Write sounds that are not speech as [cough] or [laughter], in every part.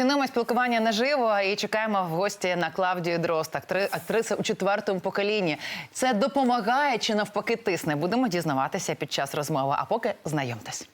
Цінуємо спілкування наживо і чекаємо в гості на Клавдію Дрозд, актриса у четвертому поколінні. Це допомагає чи навпаки тисне? Будемо дізнаватися під час розмови. А поки знайомтесь.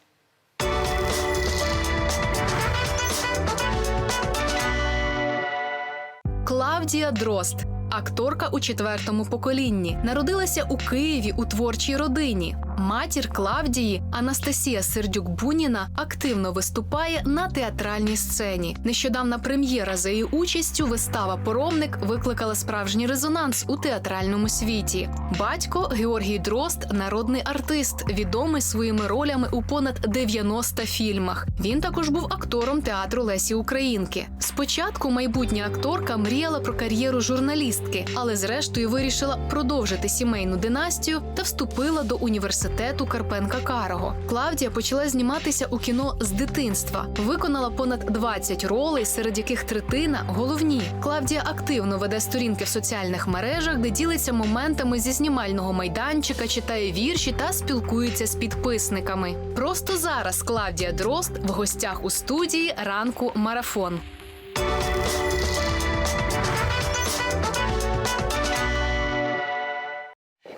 Клавдія Дрозд, акторка у четвертому поколінні, народилася у Києві у творчій родині. Матір Клавдії Анастасія Сердюк Буніна активно виступає на театральній сцені. Нещодавна прем'єра за її участю вистава Поромник викликала справжній резонанс у театральному світі. Батько Георгій Дрозд народний артист, відомий своїми ролями у понад 90 фільмах. Він також був актором театру Лесі Українки. Спочатку майбутня акторка мріяла про кар'єру журналістки, але зрештою вирішила продовжити сімейну династію та вступила до університету Карпенка Карого. Клавдія почала зніматися у кіно з дитинства. Виконала понад 20 ролей, серед яких третина головні. Клавдія активно веде сторінки в соціальних мережах, де ділиться моментами зі знімального майданчика, читає вірші та спілкується з підписниками. Просто зараз Клавдія Дрозд в гостях у студії ранку марафон.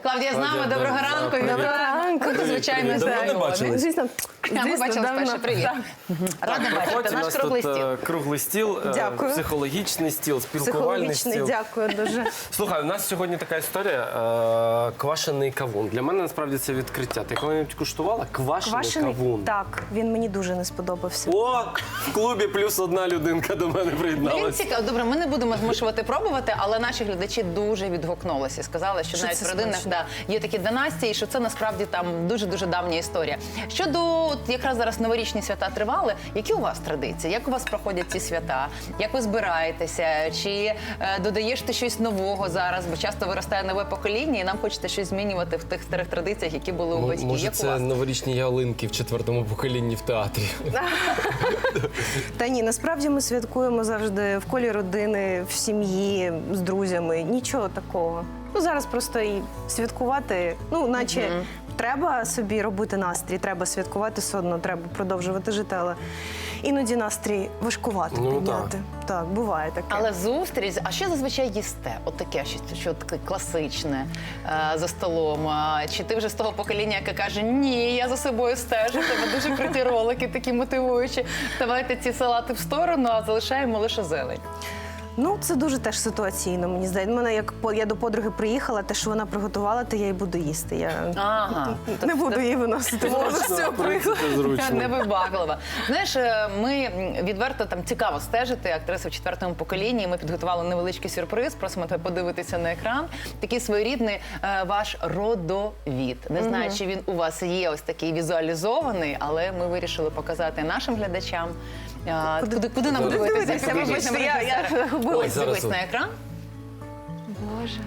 Клавдія з нами. Доброго ранку. да, привіт. Ранку. Звичайно. Давно не бачились. Звісно, А ми звісно, бачили давно. вперше. Привіт. Рада бачити. Наш круглий стіл. е, круглий стіл, е, Дякую. психологічний стіл, спілкувальний Психологічний, стіл. дякую дуже. Слухай, у нас сьогодні така історія. е, Квашений кавун. Для мене насправді це відкриття. Ти коли-небудь куштувала квашений, Квашений? кавун? Так, він мені дуже не сподобався. О, в клубі плюс одна людинка до мене Ну, Він приєдналася. цікаво. Добре, ми не будемо змушувати пробувати, але наші глядачі дуже відгукнулися. і Сказали, що, Що навіть це в родинах смачно. да, є такі династії, що це насправді там дуже дуже давня історія. Щодо от, якраз зараз новорічні свята тривали. Які у вас традиції? Як у вас проходять ці свята? Як ви збираєтеся? Чи е, додаєш ти щось нового зараз? Бо часто виростає нове покоління, і нам хочеться щось змінювати в тих старих традиціях, які були у батьків. Може, Як у це вас? новорічні ялинки в четвертому поколінні в театрі. Та ні, насправді ми святкуємо завжди в колі родини, в сім'ї, з друзями. Нічого такого. Ну зараз просто і святкувати, ну наче треба собі робити настрій, треба святкувати все одно, треба продовжувати жити, але іноді настрій важкувато Ну, підняти. Так. буває таке. Але зустріч, а що зазвичай їсте? От таке щось, що таке класичне е, за столом. Чи ти вже з того покоління, яке каже, ні, я за собою стежу, тебе дуже круті ролики, такі мотивуючі. Давайте ці салати в сторону, а залишаємо лише зелень. Ну, це дуже теж ситуаційно, мені здається. Мене як по- я до подруги приїхала, те, що вона приготувала, то я й буду їсти. Я Ага. [laughs] не буду її виносити. Цього в принципі, зручно. Невибаглива. Знаєш, е, ми м, відверто там цікаво стежити актриси в четвертому поколінні. Ми підготували невеличкий сюрприз. Просимо тебе подивитися на екран. Такий своєрідний е, ваш родовід. Не знаю, чи він у вас є ось такий візуалізований, але ми вирішили показати нашим глядачам. Е, Куди, куди, нам Куди дивитися? дивитися? Вибачте, я- я загубилась. Зараз дивись на екран. Боже.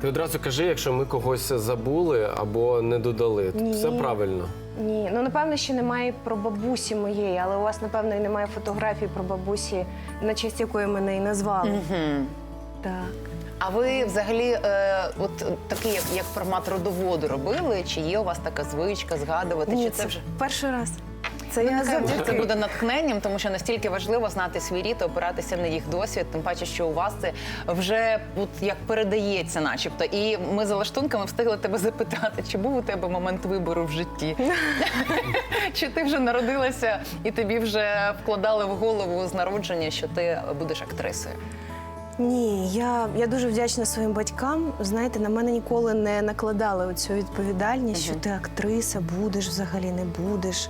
Ти одразу кажи, якщо ми когось забули або не додали. Ні. Все правильно. Ні, ну напевно, ще немає про бабусі моєї, але у вас, напевно, і немає фотографії про бабусі, на честь якої мене і назвали. Так. А ви взагалі, е, от такий, як, як формат родоводу робили? Чи є у вас така звичка згадувати? Ні, чи це це вже перший раз. Це Ну, я нехай завдяки. це буде натхненням, тому що настільки важливо знати свій рід, опиратися на їх досвід. Тим паче, що у вас це вже от як передається, начебто. І ми за лаштунками встигли тебе запитати, чи був у тебе момент вибору в житті? [laughs] Чи ти вже народилася і тобі вже вкладали в голову з народження, що ти будеш актрисою? Ні, я, я дуже вдячна своїм батькам. Знаєте, на мене ніколи не накладали оцю відповідальність, що ти актриса, будеш взагалі не будеш.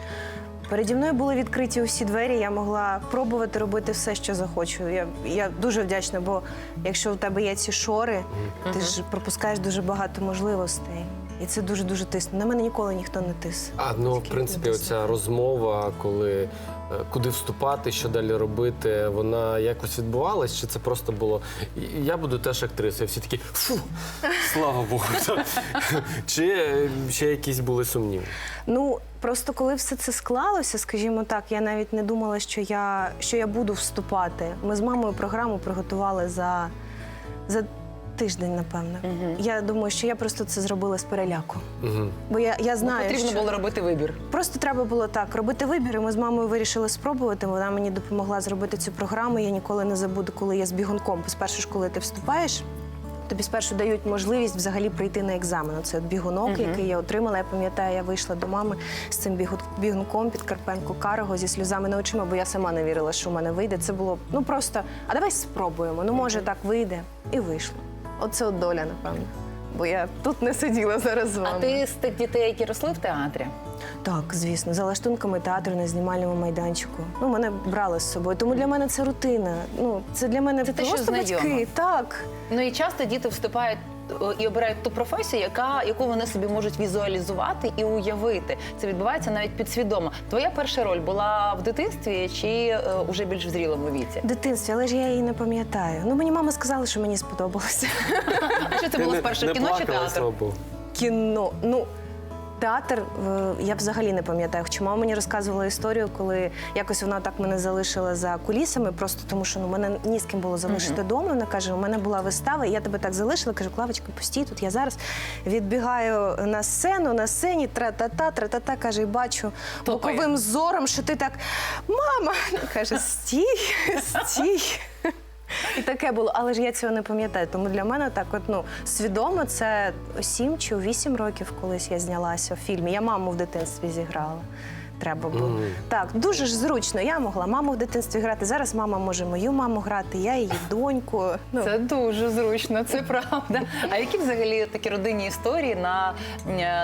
Переді мною були відкриті усі двері, я могла пробувати робити все, що захочу. Я, я дуже вдячна, бо якщо у тебе є ці шори, ти ж пропускаєш дуже багато можливостей. І це дуже дуже тисне. На мене ніколи ніхто не тис. А ну, в принципі, оця розмова, коли е, куди вступати, що далі робити, вона якось відбувалась, чи це просто було я буду теж актрисою? Всі такі фу, слава Богу. [laughs] Чи е, ще якісь були сумніви? Ну просто коли все це склалося, скажімо так, я навіть не думала, що я, що я буду вступати. Ми з мамою програму приготували за, за тиждень, напевно. Я думаю, що я просто це зробила з переляку. Угу. Бо я, я Ну, знаю, потрібно що було робити вибір. просто треба було так робити вибір. І ми з мамою вирішили спробувати. Вона мені допомогла зробити цю програму. Я ніколи не забуду, коли я з бігунком. Бо спершу ж, коли ти вступаєш. Тобі спершу дають можливість взагалі прийти на екзамен. Це от бігунок, який я отримала. Я пам'ятаю, я вийшла до мами з цим бігу- бігунком під Карпенко Карого зі сльозами на очима, бо я сама не вірила, що в мене вийде. Це було ну просто, а давай спробуємо. Ну може так вийде. І вийшло. Оце от доля, напевно. Бо я тут не сиділа зараз з вами. А ти з тих дітей, які росли в театрі? Так, звісно, за лаштунками театру на знімальному майданчику. Ну, мене брали з собою. Тому для мене це рутина. Ну, це для мене Це те, що просто знайомо. батьки. Так. Ну і часто діти вступають і обирають ту професію, яка яку вони собі можуть візуалізувати і уявити. Це відбувається навіть підсвідомо. Твоя перша роль була в дитинстві чи вже більш в зрілому віці? В дитинстві, але ж я її не пам'ятаю. Ну, мені мама сказала, що мені сподобалося. А що це було спершу? Кіно чи театр? Кіно. Ну, театр е, я взагалі не пам'ятаю. Хоча мама мені розказувала історію, коли якось вона так мене залишила за кулісами, просто тому що ну, мене ні з ким було залишити вдома. Вона каже: у мене була вистава, і я тебе так залишила. Кажу, Клавочка, постій тут. Я зараз відбігаю на сцену, на сцені, тра-та-та, тра-та-та, каже, і бачу боковим зором, що ти так, мама, каже, стій, стій. І таке було, але ж я цього не пам'ятаю. Тому для мене так, от ну свідомо, це сім чи вісім років, колись я знялася в фільмі. Я маму в дитинстві зіграла. Треба було. Мгм. Так, дуже ж зручно. Я могла маму в дитинстві грати. Зараз мама може мою маму грати, я її доньку. Ну, Це дуже зручно, це правда. [laughs] А які взагалі такі родинні історії на,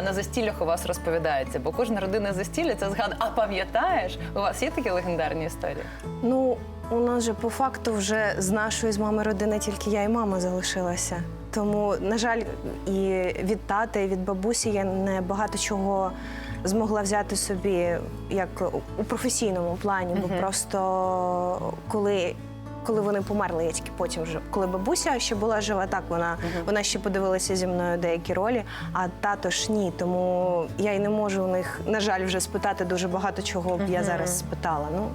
на застіллях у вас розповідаються? Бо кожна родина застілля це згадує. А пам'ятаєш, у вас є такі легендарні історії? Ну, у нас же по факту вже з нашої з мами родини тільки я і мама залишилася. Тому, на жаль, і від тата, і від бабусі я не багато чого змогла взяти собі як у професійному плані, бо просто коли. Коли вони померли, я тільки потім вже коли бабуся ще була жива, так вона, вона ще подивилася зі мною деякі ролі, а тато ж ні. Тому я й не можу у них, на жаль, вже спитати дуже багато чого б я зараз спитала. Ну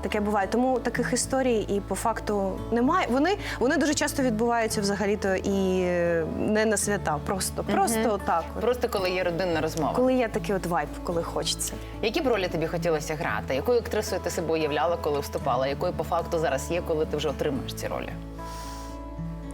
таке буває. Тому таких історій і по факту немає. Вони, вони дуже часто відбуваються взагалі-то і е, не на свята, просто, просто так. от. Просто коли є родинна розмова. Коли є такий от вайб, коли хочеться. Які б ролі тобі хотілося грати? Якою актрисою ти себе уявляла, коли вступала? Якою по факту зараз є, коли ти вже отримаєш ці ролі?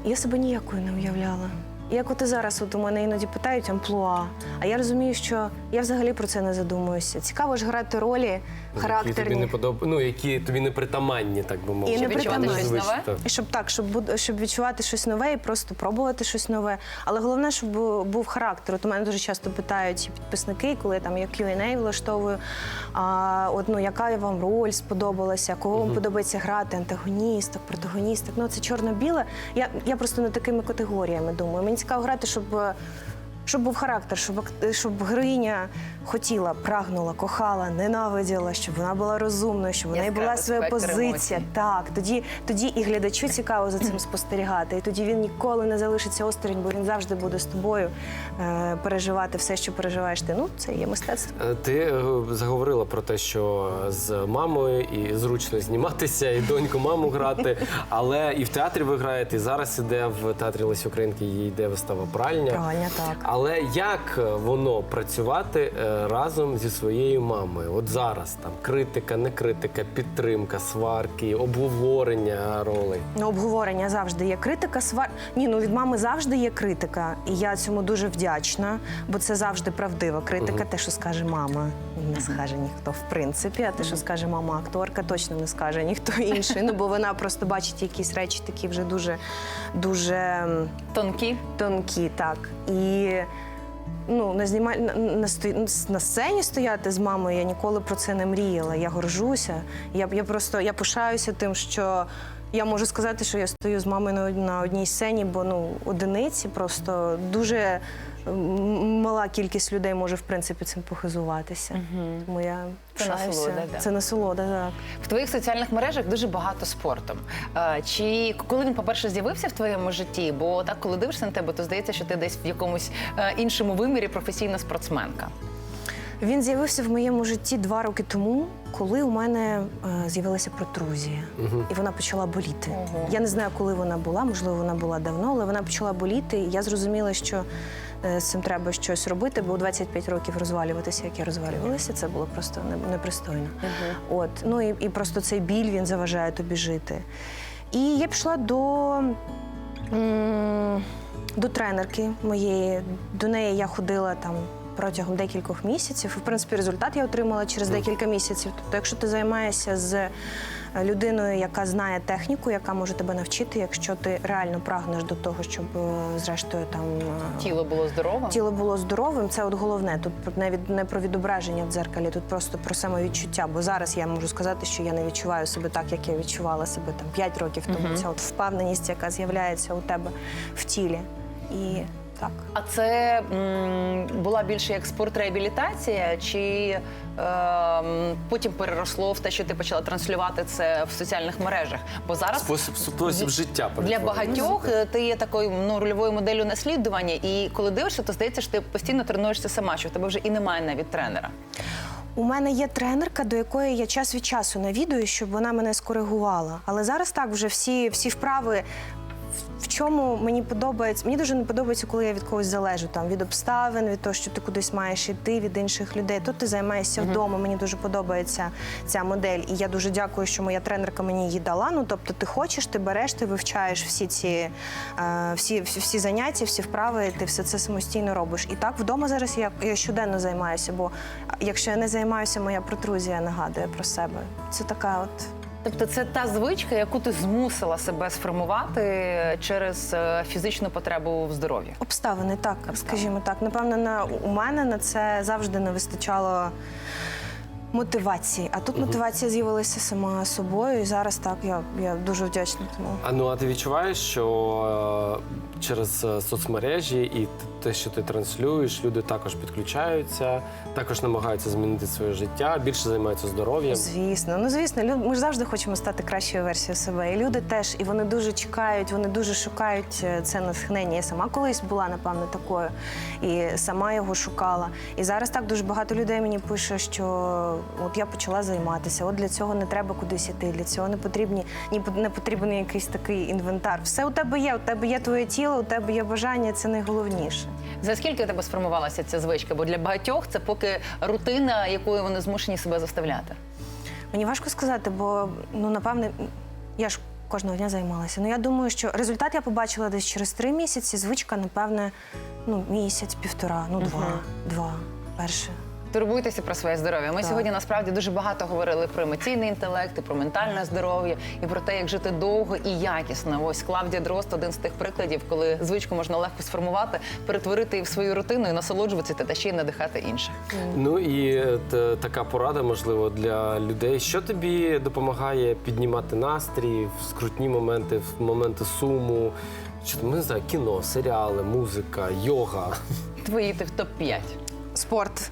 Я себе ніякою не уявляла. Як от і зараз, от у мене іноді питають амплуа, а я розумію, що я взагалі про це не задумуюся. Цікаво ж грати ролі Які тобі не подоб... ну, які тобі не притаманні, так би мовити. І не відчувати притаманні. щось нове? І щоб так, щоб щоб відчувати щось нове і просто пробувати щось нове. Але головне, щоб був характер. От у мене дуже часто питають підписники, коли я там я Q&A влаштовую. А от ну яка вам роль сподобалася, кого вам подобається грати, антагоністок, протагоністок. Ну це чорно-біле. Я, я просто не такими категоріями думаю. Цікаво грати, щоб. Щоб був характер, щоб, щоб героїня хотіла, прагнула, кохала, ненавиділа, щоб вона була розумною, щоб неї була своя позиція. емоцій. Так, тоді, тоді і глядачу [clears throat] цікаво за цим спостерігати. І тоді він ніколи не залишиться осторонь, бо він завжди буде з тобою е, переживати все, що переживаєш ти. Ну, це є мистецтво. Е, Ти е, заговорила про те, що з мамою і зручно зніматися, і доньку маму грати, але і в театрі ви граєте, і зараз іде в театрі Лесі Українки, її йде вистава пральня. Правильно, так. Але як воно працювати е, разом зі своєю мамою? От зараз там критика, не критика, підтримка, сварки, обговорення ролей. Ну, обговорення завжди є критика. Свар... Ні, ну від мами завжди є критика. І я цьому дуже вдячна, бо це завжди правдива критика. Те, що скаже мама, не скаже ніхто в принципі. А те, що скаже мама акторка, точно не скаже ніхто [laughs] інший. Ну бо вона просто бачить якісь речі, такі вже дуже, дуже. Тонкі? тонкі, так. І ну, на, знімаль... на, на, сто- на сцені стояти з мамою я ніколи про це не мріяла. Я горжуся. Я, я просто я пишаюся тим, що я можу сказати, що я стою з мамою на, одній сцені, бо ну, одиниці просто дуже мала кількість людей може в принципі цим похизуватися. Тому я Це пишаюся. насолода, да. Це насолода, так. В твоїх соціальних мережах дуже багато спорту. Чи коли він, по-перше, з'явився в твоєму житті? Бо так, коли дивишся на тебе, то здається, що ти десь в якомусь е, іншому вимірі професійна спортсменка. Він з'явився в моєму житті два роки тому, коли у мене е, з'явилася протрузія, і вона почала боліти. Ого. Я не знаю, коли вона була, можливо, вона була давно, але вона почала боліти. І я зрозуміла, що е, з цим треба щось робити, бо у 25 років розвалюватися, як я розвалювалася, це було просто не- непристойно. От, ну і, і просто цей біль він заважає тобі жити. І я пішла до, м, до тренерки моєї. До неї я ходила там протягом декількох місяців. В принципі, результат я отримала через декілька місяців. Тобто, якщо ти займаєшся з е, людиною, яка знає техніку, яка може тебе навчити, якщо ти реально прагнеш до того, щоб е, зрештою там е, Тіло було здорове. тіло було здоровим, це от головне. Тут не від не про відображення в дзеркалі, тут просто про самовідчуття. Бо зараз я можу сказати, що я не відчуваю себе так, як я відчувала себе там 5 років тому. Ця от впевненість, яка з'являється у тебе в тілі. І так. А це м, була більше як спорт-реабілітація, чи ем, потім переросло в те, що ти почала транслювати це в соціальних мережах? Бо зараз Спосіб, спосіб життя для багатьох е, ти є такою ну, рольовою моделлю наслідування, і коли дивишся, то здається, що ти постійно тренуєшся сама, що в тебе вже і немає навіть тренера. У мене є тренерка, до якої я час від часу навідую, щоб вона мене скоригувала. Але зараз так вже всі, всі вправи. Чому мені подобається? Мені дуже не подобається, коли я від когось залежу там від обставин, від того, що ти кудись маєш іти, від інших людей. Тут ти займаєшся вдома. Мені дуже подобається ця модель. І я дуже дякую, що моя тренерка мені її дала. Ну тобто, ти хочеш, ти береш, ти вивчаєш всі ці е, всі, всі, всі заняття, всі вправи, ти все це самостійно робиш. І так вдома зараз я, я щоденно займаюся, бо якщо я не займаюся, моя протрузія нагадує про себе. Це така от. Тобто це та звичка, яку ти змусила себе сформувати через е, фізичну потребу в здоров'ї. Обставини, так, скажімо так. Напевно, на, у мене на це завжди не вистачало мотивації. А тут мотивація з'явилася сама собою. І зараз так я, я дуже вдячна тому. А ну а ти відчуваєш, що е, через е, соцмережі і те, що ти транслюєш, люди також підключаються, також намагаються змінити своє життя, більше займаються здоров'ям. Звісно, ну звісно, лю- ми ж завжди хочемо стати кращою версією себе. І люди теж, і вони дуже чекають, вони дуже шукають е, це натхнення. Я сама колись була, напевно, такою, і сама його шукала. І зараз так дуже багато людей мені пише, що от я почала займатися. От для цього не треба кудись іти, для цього не потрібні ні не потрібен якийсь такий інвентар. Все у тебе є, у тебе є твоє тіло, у тебе є бажання, це найголовніше. За скільки у тебе сформувалася ця звичка? Бо для багатьох це поки рутина, якою вони змушені себе заставляти. Мені важко сказати, бо ну напевне, я ж кожного дня займалася. Ну я думаю, що результат я побачила десь через три місяці. Звичка, напевне, ну місяць, півтора, ну два, два. Перше. Турбуйтеся про своє здоров'я. Ми Так. сьогодні насправді дуже багато говорили про емоційний інтелект, і про ментальне здоров'я і про те, як жити довго і якісно. Ось Клавдія Дрозд один з тих прикладів, коли звичку можна легко сформувати, перетворити її в свою рутину і насолоджуватися та ще й надихати інших. Ну і е, т- така порада, можливо, для людей. Що тобі допомагає піднімати настрій в скрутні моменти, в моменти суму? Чи ну, не знаю, кіно, серіали, музика, йога. Твої ти в топ 5 Спорт.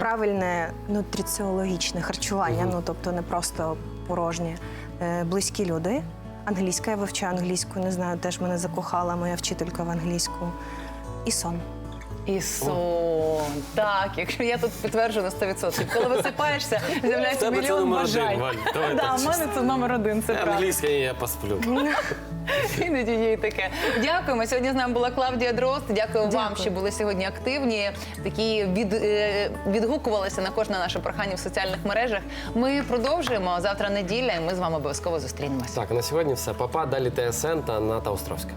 Правильне нутриціологічне харчування, ну тобто не просто порожнє. Е, близькі люди. Англійська я вивчаю англійську, не знаю, теж мене закохала моя вчителька в англійську. І сон. І сон. Так, якщо я тут підтверджую на 100%. Коли висипаєшся, з'являється це мільйон номер бажань. один, Валь. Да, так у мене це номер один, це правда. Англійська я посплю. [laughs] [laughs] Іноді є і таке. Дякуємо. Сьогодні з нами була Клавдія Дрозд. Дякую, вам, що були сьогодні активні. Такі від, е, відгукувалися на кожне наше прохання в соціальних мережах. Ми продовжуємо завтра неділя, і ми з вами обов'язково зустрінемося. Так, на сьогодні все. Папа, далі ТСН та Ната Островська.